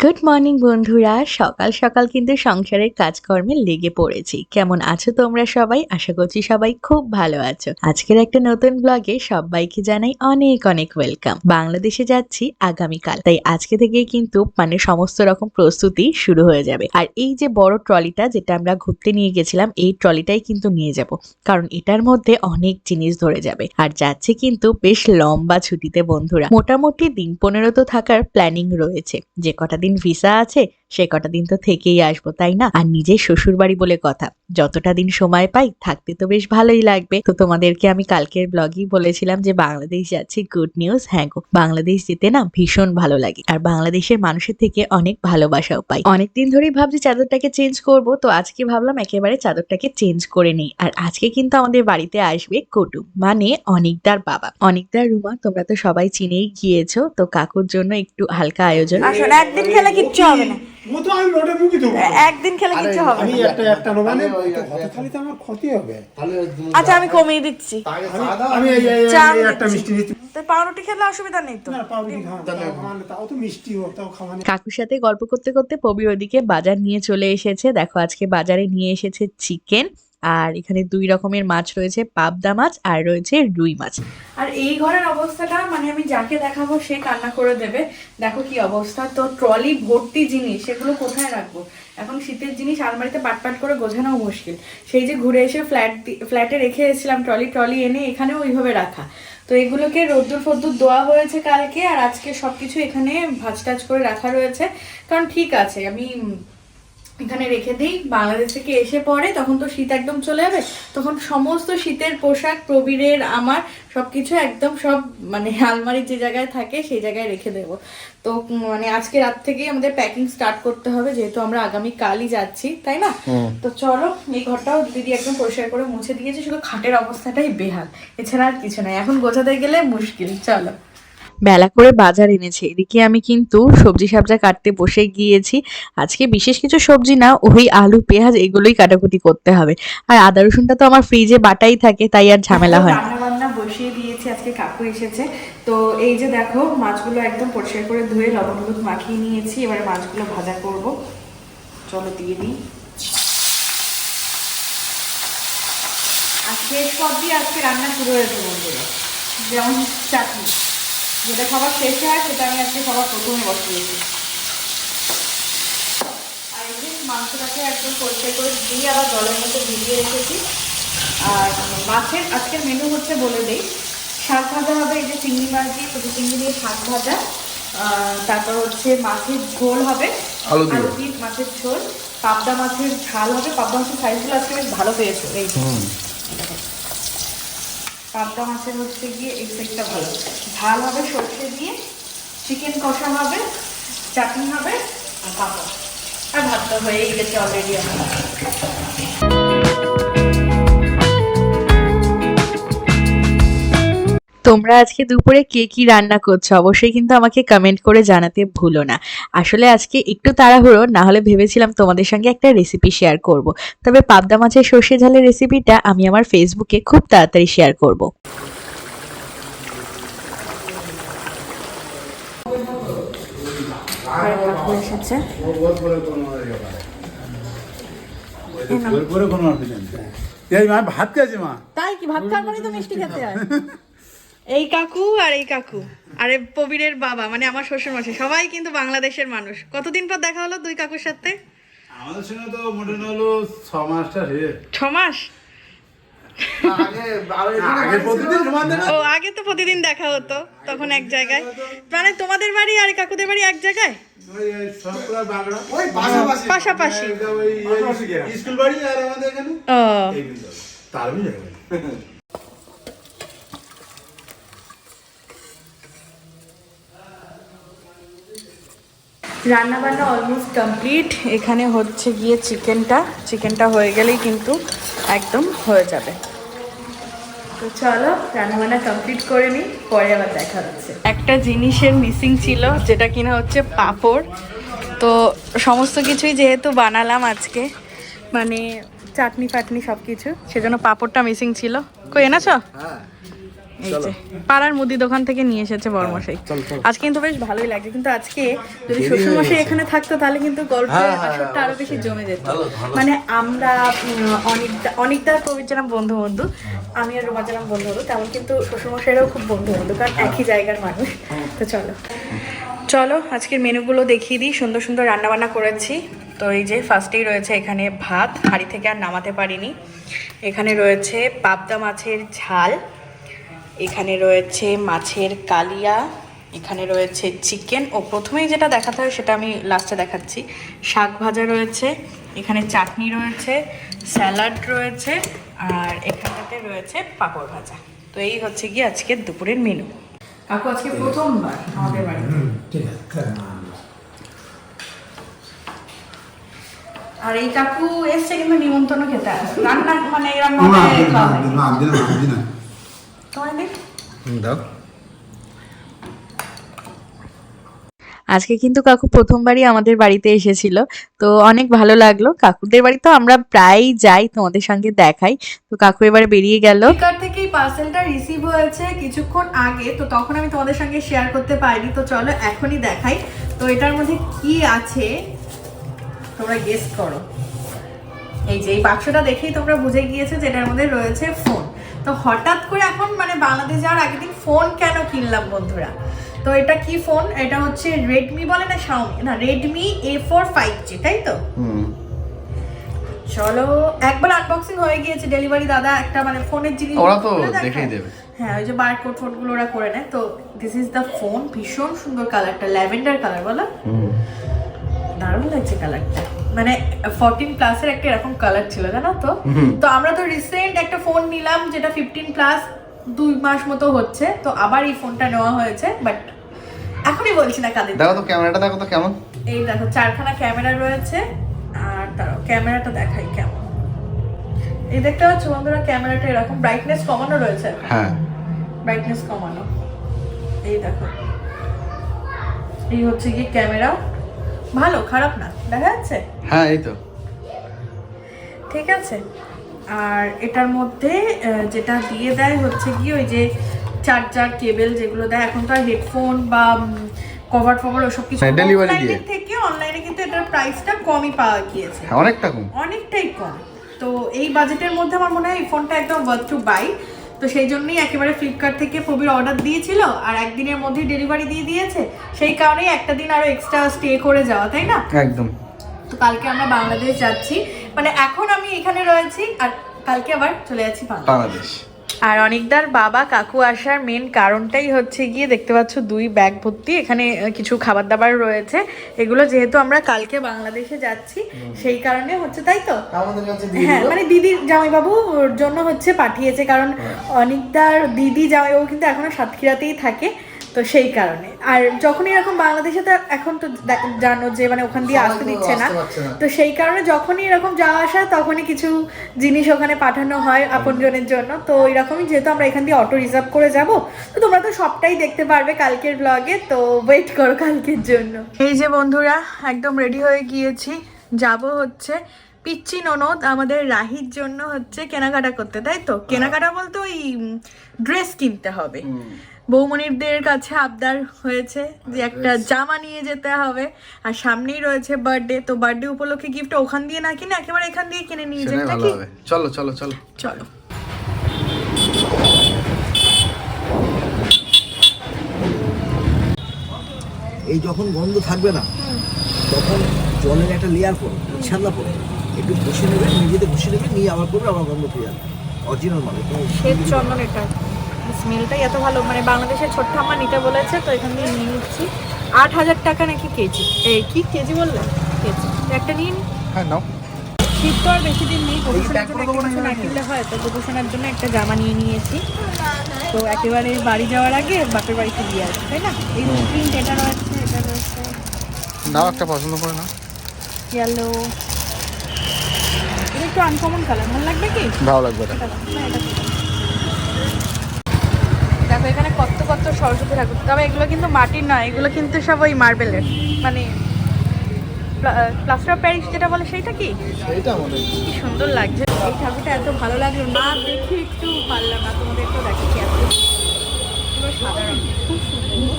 Good morning বন্ধুরা। সকাল সকাল কিন্তু সংসারের কাজকর্মে লেগে পড়েছি। কেমন আছো তোমরা সবাই? আশা করছি সবাই খুব ভালো আছো। আজকের একটা নতুন ব্লগে সবাইকে জানাই অনেক অনেক ওয়েলকাম বাংলাদেশে যাচ্ছি আগামীকাল। তাই আজকে থেকে কিন্তু মানে সমস্ত রকম প্রস্তুতি শুরু হয়ে যাবে। আর এই যে বড় ট্রলিটা যেটা আমরা ঘুরতে নিয়ে গেছিলাম, এই ট্রলিটাই কিন্তু নিয়ে যাব। কারণ এটার মধ্যে অনেক জিনিস ধরে যাবে। আর যাচ্ছে কিন্তু বেশ লম্বা ছুটিতে বন্ধুরা। মোটামুটি দিন পনেরো তো থাকার প্ল্যানিং রয়েছে। যে কটা দিন ভিসা আছে সে কটা দিন তো থেকেই আসব, তাই না? আর নিজের শ্বশুর বাড়ি বলে কথা, যতটা দিন সময় পাই থাকতে তো বেশ ভালোই লাগবে। তো তোমাদেরকে আমি কালকের ব্লগেই বলেছিলাম যে বাংলাদেশ যাচ্ছি গুড নিউজ হ্যাঁ গো, বাংলাদেশ যেতে না ভীষণ ভালো লাগে। আর বাংলাদেশের মানুষের থেকে অনেক ভালোবাসাও পাই। অনেকদিন ধরেই ভাবছি চাদরটাকে চেঞ্জ করব, তো আজকে ভাবলাম একেবারে চাদরটাকে চেঞ্জ করে নেই। আর আজকে কিন্তু আমাদের বাড়িতে আসবে কুটুম মানে অনিকদার বাবা। অনিকদার রুমা, তোমরা তো সবাই চিনেই গিয়েছো, তো কাকুর জন্য একটু হালকা আয়োজন। আসলে একদিন খেলে কিচ্ছু হবে না। মো তো আমি রোডে মুখি দেবো। একদিন খেলে কিচ্ছু হবে আমি একটা একটা নেব মানে হতে খালি তো আমার ক্ষতি হবে। আচ্ছা আমি কমিয়ে দিচ্ছি। আমি এই- একটা মিষ্টি দিচ্ছি তো পাউরুটি খেলে অসুবিধা নেই তো। না পাউরুটি খাওয়া তাও খাওয়ানো, তাও তো মিষ্টি হোক তাও খাওয়ানো কাকুর সাথে গল্প করতে করতে পবি ওদিকে বাজার নিয়ে চলে এসেছে। দেখো আজকে বাজারে নিয়ে এসেছে চিকেন আর এখানে দুই রকমের মাছ রয়েছে, পাবদা মাছ আর রয়েছে রুই মাছ। আর এই ঘরের অবস্থাটা মানে আমি যাকে দেখাবো, সে কান্না করে দেবে। দেখো কি অবস্থা, তো ট্রলি ভর্তি জিনিস, সেগুলো কোথায় রাখব? এখন শীতের জিনিস আলমারিতে পাটপাট করে গোছানো মুশকিল। সেই যে ঘুরে এসে ফ্ল্যাট ফ্ল্যাটে রেখে এসেছিলাম, ট্রলি ট্রলি এনে এখানেও ওইভাবে রাখা। তো এগুলোকে রোদ্দুর ফদ্দুর দেওয়া হয়েছে কালকে, আর আজকে সবকিছু এখানে ভাজ টাজ করে রাখা রয়েছে। কারণ ঠিক আছে, আমি এখানে রেখে দিই। বাংলাদেশ থেকে এসে পরে তখন তো শীত একদম চলে যাবে। তখন সমস্ত শীতের পোশাক প্রবীরের আমার সবকিছু একদম সব মানে আলমারির যে জায়গায় থাকে সেই জায়গায় রেখে দেব। তো মানে আজকে রাত থেকেই আমাদের প্যাকিং স্টার্ট করতে হবে যেহেতু আমরা আগামী কালই যাচ্ছি তাই না? তো চলো এই ঘরটাও দিদি একদম পরিষ্কার করে মুছে দিয়েছে শুধু খাটের অবস্থাটাই বেহাল। এছাড়া আর কিছু নাই। এখন গোছাতে গেলে মুশকিল। চলো। বেলা করে বাজার এনেছে। এদিকে আমি কিন্তু সবজি সাবজা কাটতে বসে গিয়েছি। আজকে বিশেষ কিছু সবজি না, ওই আলু, পেঁয়াজ, এগুলোই কাটাকুটি করতে হবে। আর আদা, রসুনটা তো আমার ফ্রিজে বাটাই থাকে, তাই আর ঝামেলা হয়। রান্না বসিয়ে দিয়েছি, আজকে কাকু এসেছে। তো এই যে দেখো, মাছগুলো একদম পরিষ্কার করে ধুয়ে লবণ হলুদ মাখিয়ে নিয়েছি। এবারে মাছগুলো ভাজা করব। চলো দিয়ে দিই। পর দিয়ে আজকে রান্না শুরু হয়েছে বন্ধুরা। যেমন চাটনি। যেটা খাবার শেষে হয় সেটা আমি আজকে সবার প্রথমে বসিয়েছি। আর এই মাংসটাকে একদম পরিষ্কার করে দিয়ে আবার জলের মধ্যে ভিজিয়ে রেখেছি। আর মাছের আজকের মেনু হচ্ছে বলে দিই। শাক ভাজা হবে এই যে চিংড়ি মাছ দিয়ে ছোটো চিংড়ি দিয়ে শাক ভাজা। তারপর হচ্ছে মাছের ঝোল হবে। আলু দিয়ে। মাছের ঝোল। পাবদা মাছের ঝাল হবে। পাবদা মাছের সাইজগুলো আজকে বেশ ভালো পেয়েছ এই। পাবদা মাছের হচ্ছে গিয়ে এই সাইজটা ভালো। ঝাল হবে সর্ষে দিয়ে চিকেন কষা হবে, চাটনি হবে, আর পাপড় আর ভাতটা হয়ে গেছে অলরেডি আমার। তোমরা আজকে দুপুরে কে কি রান্না করছ অবশ্যই কিন্তু আমাকে কমেন্ট করে জানাতে ভুলো না আসলে আজকে একটু তাড়াহুড়ো না হলে ভেবেছিলাম তোমাদের সঙ্গে একটা রেসিপি শেয়ার করব। তবে পাবদা মাছের সর্ষে ঝালের রেসিপিটা আমি আমার ফেসবুকে খুব তাড়াতাড়ি শেয়ার করব। ভাত খেয়েছে মা তাই কি ভাত খাওয়ার পরেই তো মিষ্টি খেতে হয় এই কাকু আর এই কাকু আরে প্রবীরের বাবা মানে আমার শ্বশুর মশাই সবাই কিন্তু বাংলাদেশের মানুষ কতদিন পর দেখা হলো দুই কাকুর সাথে আমাদের সঙ্গে তো মোটামুটি হলো ছ মাসটা ছ মাস ও আগে তো প্রতিদিন দেখা হতো তখন এক জায়গায় মানে তোমাদের বাড়ি আর কাকুদের বাড়ি এক জায়গায় পাশাপাশি স্কুল বাড়ি আর আমাদের এখানে ও এই কিন্তু তার আমি যাবে রান্না বান্না অলমোস্ট কমপ্লিট এখানে হচ্ছে গিয়ে চিকেনটা। চিকেনটা হয়ে গেলেই কিন্তু একদম হয়ে যাবে। তো চলো রান্না বান্না কমপ্লিট করে নিই, পরে আবার দেখা হচ্ছে। একটা জিনিসের মিসিং ছিল, যেটা কিনা হচ্ছে পাঁপড়। তো সমস্ত কিছুই যেহেতু বানালাম আজকে মানে চাটনি ফাটনি সব কিছু সেজন্য পাঁপড়টা মিসিং ছিল। কই এনেছো? এই যে পাড়ার মুদি দোকান থেকে নিয়ে এসেছে বর্মশাই। আজকে কিন্তু বেশ ভালোই লাগছে কিন্তু আজকে যদি শ্বশুরমশাই এখানে থাকতো তাহলে কিন্তু গল্পের আসরটা আরও বেশি জমে যেত। মানে আমরা অনেকটা অনেকটা কবির যেরকম বন্ধু বন্ধু আমি আর রোমা যেরকম বন্ধু বন্ধু তেমন কিন্তু শ্বশুরমশাইরাও খুব বন্ধু বন্ধু কারণ একই জায়গার মানুষ। তো চলো। চলো আজকের মেনুগুলো দেখিয়ে দিই সুন্দর সুন্দর রান্নাবান্না করেছি। তো এই যে ফার্স্টেই রয়েছে এখানে ভাত হাঁড়ি থেকে আর নামাতে পারিনি। এখানে রয়েছে পাবদা মাছের ঝাল এখানে রয়েছে মাছের কালিয়া এখানে রয়েছে চিকেন ও প্রথমেই যেটা দেখাতে হয় সেটা আমি লাস্টে দেখাচ্ছি। শাক ভাজা রয়েছে এখানে চাটনি রয়েছে স্যালাড রয়েছে আর এখানটাতে রয়েছে পাঁপড় ভাজা। তো এই হচ্ছে গিয়ে আজকের দুপুরের মেনু কাকু আজকে প্রথমবার আমাদের বাড়িতে। আর এই কাকু এসছে কিন্তু নিমন্ত্রণ খেতে। রান্না মানে এরকম দাও। আজকে কিন্তু কাকু প্রথমবারই আমাদের বাড়িতে এসেছিল তো অনেক ভালো লাগল। কাকুদের বাড়ি তো আমরা প্রায়ই যাই তোমাদের সঙ্গে দেখাই। তো কাকু এবারে বেরিয়ে গেল। ফ্লিপকার্ট থেকে এই পার্সেলটা রিসিভ হয়েছে কিছুক্ষণ আগে তো তখন আমি তোমাদের সঙ্গে শেয়ার করতে পারিনি। তো চলো এখনই দেখাই। তো এটার মধ্যে কি আছে? তোমরা গেস করো। এই যে এই বাক্সটা দেখেই তোমরা বুঝে গিয়েছো যে এটার মধ্যে রয়েছে ফোন তো হঠাৎ করে এখন মানে বাংলাদেশ যাওয়ার আগের দিন ফোন কেন কিনলাম বন্ধুরা? তো এটা কি ফোন এটা হচ্ছে রেডমি বলে না শাওমি না Redmi A four five G তাই তো? হুম। চলো একবার আনবক্সিং হয়ে গিয়েছে ডেলিভারি দাদা একটা মানে ফোনের জিনিস ওরা তো দেখেই দেবে। হ্যাঁ ওই যে বারকোড ফোনগুলো ওরা করে নেয়। তো দিস ইজ দ্য ফোন ভীষণ সুন্দর কালারটা ল্যাভেন্ডার কালার বলো। হুম। দারুণ লাগছে কালারটা মানে ফোরটিন প্লাসের একটা এরকম কালার ছিল জানো তো? তো আমরা তো রিসেন্ট একটা ফোন নিলাম যেটা ফিফটিন প্লাস দুই মাস মতো হচ্ছে তো আবার এই ফোনটা নেওয়া হয়েছে বাট এখনই বলছি না কাদের দেখো তো ক্যামেরাটা দেখো তো কেমন। এই দেখো চারখানা ক্যামেরা রয়েছে আর তার ক্যামেরাটা দেখাই কেমন। এই দেখতে পাচ্ছ বন্ধুরা ক্যামেরাটা এরকম ব্রাইটনেস কমানো রয়েছে হ্যাঁ। ব্রাইটনেস কমানো। এই দেখো। এই হচ্ছে কি ক্যামেরা ভালো খারাপ না দেখা যাচ্ছে? হ্যাঁ এই তো। ঠিক আছে। আর এটার মধ্যে যেটা দিয়ে দেয় হচ্ছে কি ওই যে চার্জার কেবল যেগুলো দেয় এখন তো আর হেডফোন বা কভার ফভার ওসব কিছু হ্যাঁ, delivery দিয়ে। থেকে অনলাইনে কিন্তু এটার প্রাইসটা কমই পাওয়া গিয়েছে। হ্যাঁ অনেকটা কম। অনেকটাই কম। তো এই বাজেটের মধ্যে আমার মনে হয় এই ফোনটা একদম ওয়ার্থ টু বাই তো সেই জন্যই একেবারে ফ্লিপকার্ট থেকে প্রবীর অর্ডার দিয়েছিল আর একদিনের মধ্যে ডেলিভারি দিয়ে দিয়েছে। সেই কারণেই একটা দিন আরও এক্সট্রা স্টে করে যাওয়া তাই না? একদম। তো কালকে আমরা বাংলাদেশ যাচ্ছি। মানে এখন আমি এখানে রয়েছি আর কালকে আবার চলে যাচ্ছি বাংলাদেশ। বাংলাদেশ। আর অনেকদার বাবা কাকু আসার মেন কারণটাই হচ্ছে গিয়ে দেখতে পাচ্ছ দুই ব্যাগ ভর্তি। এখানে কিছু খাবার দাবার রয়েছে। এগুলো যেহেতু আমরা কালকে বাংলাদেশে যাচ্ছি সেই কারণে হচ্ছে তাই তো? হ্যাঁ মানে দিদির জামাইবাবুর জন্য হচ্ছে পাঠিয়েছে কারণ অনেকদার দিদি জামাইবাবু কিন্তু এখনও সাতক্ষীরাতেই থাকে। তো সেই কারণে। আর যখনই এরকম বাংলাদেশে তো এখন তো জানো যে মানে ওখান দিয়ে আসতে দিচ্ছে না। তো সেই কারণে যখনই এরকম যাওয়া আসা তখনই কিছু জিনিস ওখানে পাঠানো হয় আপনজনের জন্য। তো এরকমই যেহেতু আমরা এখান দিয়ে অটো রিজার্ভ করে যাব তো তোমরা তো সবটাই দেখতে পারবে কালকের ব্লগে তো ওয়েট করো কালকের জন্য। এই যে বন্ধুরা একদম রেডি হয়ে গিয়েছি। যাব হচ্ছে পিচ্ছি ননদ আমাদের রাহির জন্য হচ্ছে কেনাকাটা করতে তাই তো? কেনাকাটা বলতে ওই ড্রেস কিনতে হবে। বৌমনিরদের কাছে আবদার হয়েছে যে একটা জামা নিয়ে যেতে হবে। আর সামনেই রয়েছে বার্থডে তো বার্থডে উপলক্ষে গিফট ওখান দিয়ে না কিনে একেবারে এখান দিয়ে কিনে নিয়ে যাই নাকি? চলো চলো চলো। চলো। এই যখন গন্ধ থাকবে না তখন জলের একটা লেয়ার পড়ে ছাদলা পড়ে একটু ঘষে নেবে নিজেদের ঘষে নেবে নিয়ে আবার করবে আবার গন্ধ পেয়ে যাবে অরিজিনাল মানে তো শ্বেত চন্দন এটা। স্মেলটাই এত ভালো। মানে বাংলাদেশের ছোট্ট আমার নিতে বলেছে তো এখান দিয়ে নিয়ে নিচ্ছি। আট হাজার টাকা নাকি কেজি। এই কি কেজি বললে? কেজি। একটা নিয়ে নিই হ্যাঁ নাও। শীত তো আর বেশি দিন নেই প্রদূষণের জন্য একটা কিছু না কিনলে হয় তো প্রদূষণের জন্য একটা জামা নিয়ে নিয়েছি। তো একেবারে বাড়ি যাওয়ার আগে বাপের বাড়িতে দিয়ে আসব তাই না? এই প্রিন্ট এটা রয়েছে এটা রয়েছে। নাও একটা পছন্দ করে নাও। ইয়েলো এটা একটু আনকমন কালার ভালো লাগবে কি? ভালো লাগবে এটা এটা দাও, না, এটা দাও। দেখো এখানে কত কত সরস্বতী ঠাকুর। তবে এগুলো কিন্তু মাটির নয় এগুলো কিন্তু সব ওই মার্বেলের। মানে প্লাস্টার অফ প্যারিস যেটা বলে সেইটা কি? কি সুন্দর লাগছে। এই ঠাকুরটা এত ভালো লাগল। না দেখে একটু পারলাম না তোমাদের একটু দেখাচ্ছি এত পুরো সাদা। খুব সুন্দর।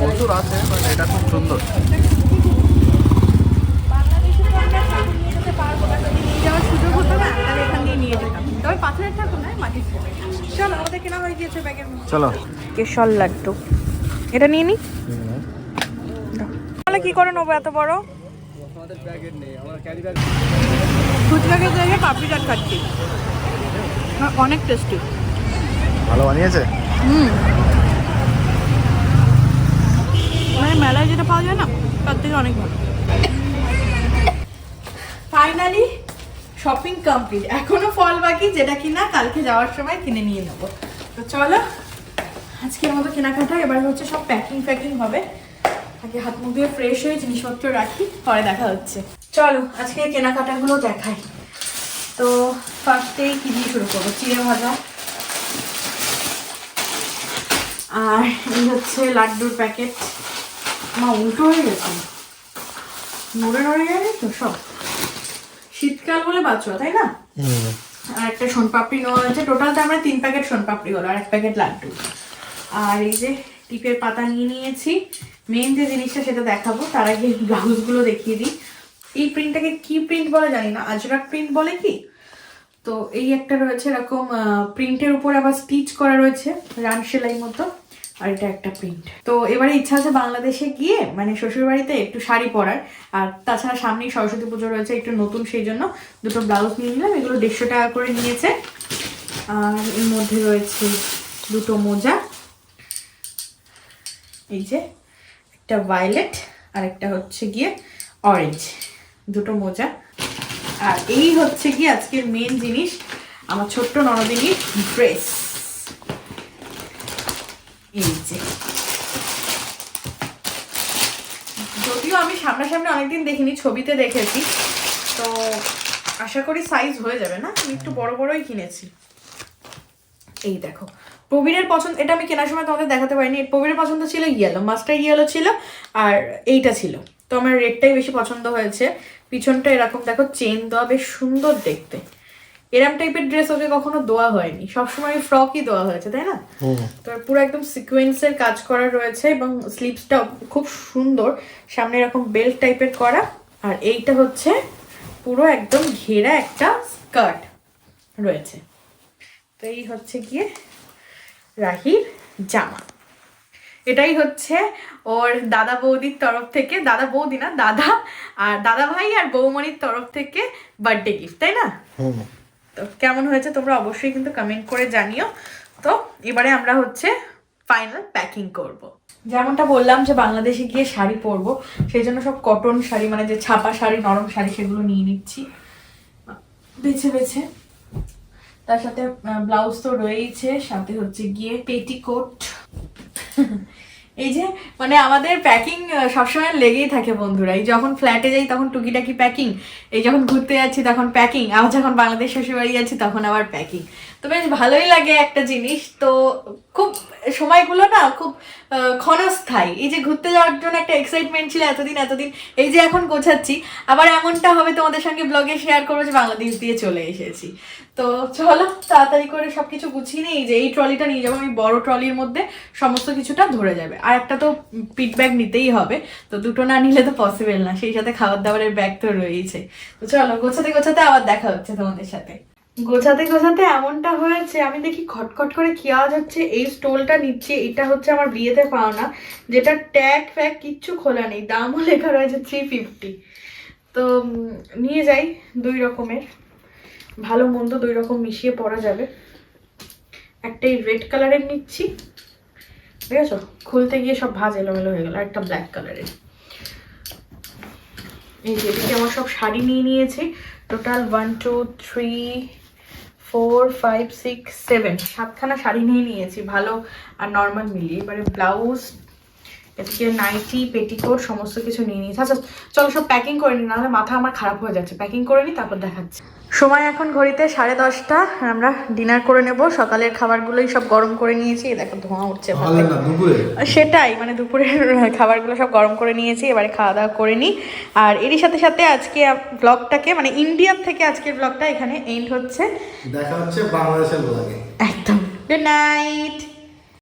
প্রচুর আছে এটা খুব সুন্দর। বাংলাদেশে তো আমরা ঠাকুর নিয়ে যেতে পারব না যদি নিয়ে যাওয়ার সুযোগ হতো না তাহলে এখান দিয়ে নিয়ে যেতাম। তবে পাথরের ঠাকুর নয় মাটির ঠাকুর। চলো আমাদের কেনা হয়ে গিয়েছে ব্যাগের চলো। কেশর লাড্ডু। এটা নিয়ে নি? তাহলে কি করে নেব এত বড়? ফুচকাকের জায়গায় পাপড়ি চাট খাচ্ছি। না, অনেক টেস্টি ভালো বানিয়েছে? মানে মেলায় যেটা পাওয়া যায় না তার থেকে অনেক ভালো। ফাইনালি শপিং কমপ্লিট এখনও ফল বাকি, যেটা কিনা কালকে যাওয়ার সময় কিনে নিয়ে নেব। তো চলো, আজকের মতো কেনাকাটা, এবার হচ্ছে সব প্যাকিং প্যাকিং হবে। আগে হাত মুখ দিয়ে ফ্রেশ হয়ে জিনিসপত্র রাখি, পরে দেখা হচ্ছে। চলো আজকে কেনাকাটাগুলো দেখাই। তো ফার্স্টেই কি দিয়ে শুরু করব? চিড়ে ভাজা। আর এই হচ্ছে লাড্ডুর প্যাকেট মা, উল্টো হয়ে গেছে। নড়ে নড়ে গেছে তো সব। শীতকাল বলে বাঁচো তাই না? আর একটা সোনপাপড়ি নেওয়া হয়েছে। টোটাল তো আমরা তিন প্যাকেট সোনপাপড়ি হলো আর এক প্যাকেট লাড্ডু। আর এই যে টিপের পাতা নিয়ে নিয়েছি মেন যে জিনিসটা সেটা দেখাবো তার আগে ব্লাউজগুলো দেখিয়ে দিই। এই প্রিন্টটাকে কি প্রিন্ট বলে জানি না আজরাক প্রিন্ট বলে কি? তো এই একটা রয়েছে এরকম প্রিন্টের উপর আবার স্টিচ করা রয়েছে রান সেলাই মতো। আর এটা একটা প্রিন্ট তো এবারে ইচ্ছা আছে বাংলাদেশে গিয়ে মানে শ্বশুর বাড়িতে একটু শাড়ি পরার। আর তাছাড়া সামনেই সরস্বতী পুজো রয়েছে, একটু নতুন সেই জন্য। দুটো ব্লাউজ নিয়ে নিলাম, এগুলো দেড়শো টাকা করে নিয়েছে। আর এর মধ্যে রয়েছে দুটো মোজা। এই যে একটা ভায়োলেট আর একটা হচ্ছে গিয়ে অরেঞ্জ দুটো মোজা। আর এই হচ্ছে গিয়ে আজকের মেন জিনিস, আমার ছোট্ট ননদিনীর ড্রেস এই যে যদিও আমি সামনাসামনি অনেকদিন দেখিনি, ছবিতে দেখেছি। তো আশা করি সাইজ হয়ে যাবে না, আমি একটু বড় বড়ই কিনেছি। এই দেখো, প্রবীরের পছন্দ, এটা আমি কেনার সময় তোমাদের দেখাতে পারিনি। প্রবীরের পছন্দ ছিল ইয়েলো মাস্টার ইয়েলো ছিল, আর এইটা ছিল। তো আমার রেডটাই বেশি পছন্দ হয়েছে। পিছনটা এরকম, দেখো চেন দেওয়া, বেশ সুন্দর দেখতে। এরম টাইপের ড্রেস ওকে কখনো দেওয়া হয়নি। সবসময় ফ্রকই দেওয়া হয়েছে তাই না? তো পুরো একদম সিকোয়েন্সের কাজ করা রয়েছে এবং স্লিভসটা খুব সুন্দর। সামনে এরকম বেল্ট টাইপের করা। আর এইটা হচ্ছে পুরো একদম ঘেরা একটা স্কার্ট রয়েছে। তো এই হচ্ছে গিয়ে রাহির জামা। এটাই হচ্ছে ওর দাদা বৌদির তরফ থেকে দাদা বৌদি না দাদা আর দাদা ভাই আর বৌমণির তরফ থেকে বার্থডে গিফট তাই না? তো কেমন হয়েছে তোমরা অবশ্যই কিন্তু কমেন্ট করে জানিও। তো এবারে আমরা হচ্ছে ফাইনাল প্যাকিং করব। যেমনটা বললাম যে বাংলাদেশে গিয়ে শাড়ি পরবো, সেই জন্য সব কটন শাড়ি মানে যে ছাপা শাড়ি, নরম শাড়ি, সেগুলো নিয়ে নিচ্ছি। বেছে বেছে। তার সাথে ব্লাউজ তো রয়েইছে, সাথে হচ্ছে গিয়ে পেটিকোট এই যে মানে আমাদের প্যাকিং সবসময় লেগেই থাকে বন্ধুরা। এই যখন ফ্ল্যাটে যাই তখন টুকিটাকি প্যাকিং এই যখন ঘুরতে যাচ্ছি তখন প্যাকিং আবার যখন বাংলাদেশ শ্বশুরবাড়ি যাচ্ছি তখন আবার প্যাকিং তো বেশ ভালোই লাগে একটা জিনিস। তো খুব সময়গুলো না খুব ক্ষণস্থায়ী। এই যে ঘুরতে যাওয়ার জন্য একটা এক্সাইটমেন্ট ছিল এতদিন এতদিন। এই যে এখন গোছাচ্ছি, আবার এমনটা হবে তোমাদের সঙ্গে ব্লগে শেয়ার করব যে বাংলাদেশ দিয়ে চলে এসেছি। তো চলো, তাড়াতাড়ি করে সবকিছু গুছিয়ে নিই। যে এই ট্রলিটা নিয়ে যাব আমি, বড় ট্রলির মধ্যে সমস্ত কিছুটা ধরে যাবে। আর একটা তো পিট ব্যাগ নিতেই হবে, তো দুটো না নিলে তো পসিবল না। সেই সাথে খাবার দাবারের ব্যাগ তো রয়েইছে। তো চলো, গোছাতে গোছাতে আবার দেখা হচ্ছে তোমাদের সাথে। গোছাতে গোছাতে এমনটা হয়েছে, আমি দেখি খটখট করে কি আওয়াজ হচ্ছে, এই স্টোলটা নিচ্ছি, এটা হচ্ছে আমার বিয়েতে পাওনা, যেটা ট্যাগ ফ্যাগ কিচ্ছু খোলা নেই, দামও লেখা রয়েছে থ্রি ফিফটি তো নিয়ে যাই দুই রকমের, ভালো মন্দ দুই রকম মিশিয়ে পরা যাবে। একটা এই রেড কালারের নিচ্ছি ঠিক আছে খুলতে গিয়ে সব ভাজ এলোমেলো হয়ে গেল একটা ব্ল্যাক কালারের এই যে, এদিকে আমার সব শাড়ি নিয়ে নিয়েছি total one two three four five six seven সাতখানা sari নিয়ে নিয়েছি, ভালো আর নর্মাল মিলিয়ে। এবারে ব্লাউজ এদিকে নাইটি পেটিকোট সমস্ত কিছু নিয়ে নিয়েছি। আচ্ছা চলো সব প্যাকিং করে নিই নাহলে মাথা আমার খারাপ হয়ে যাচ্ছে। প্যাকিং করে নিই তারপর দেখাচ্ছি। সময় এখন ঘড়িতে সাড়ে দশটা। আমরা ডিনার করে নেব। সকালের খাবারগুলোই সব গরম করে নিয়েছি। দেখো ধোঁয়া উঠছে। সেটাই মানে দুপুরের খাবারগুলো সব গরম করে নিয়েছি। এবারে খাওয়া দাওয়া করে নিই। আর এরই সাথে সাথে আজকে ব্লগটাকে মানে ইন্ডিয়ার থেকে আজকের ব্লগটা এখানে এন্ড হচ্ছে। দেখা হচ্ছে বাংলাদেশের লাগে একদম। Good night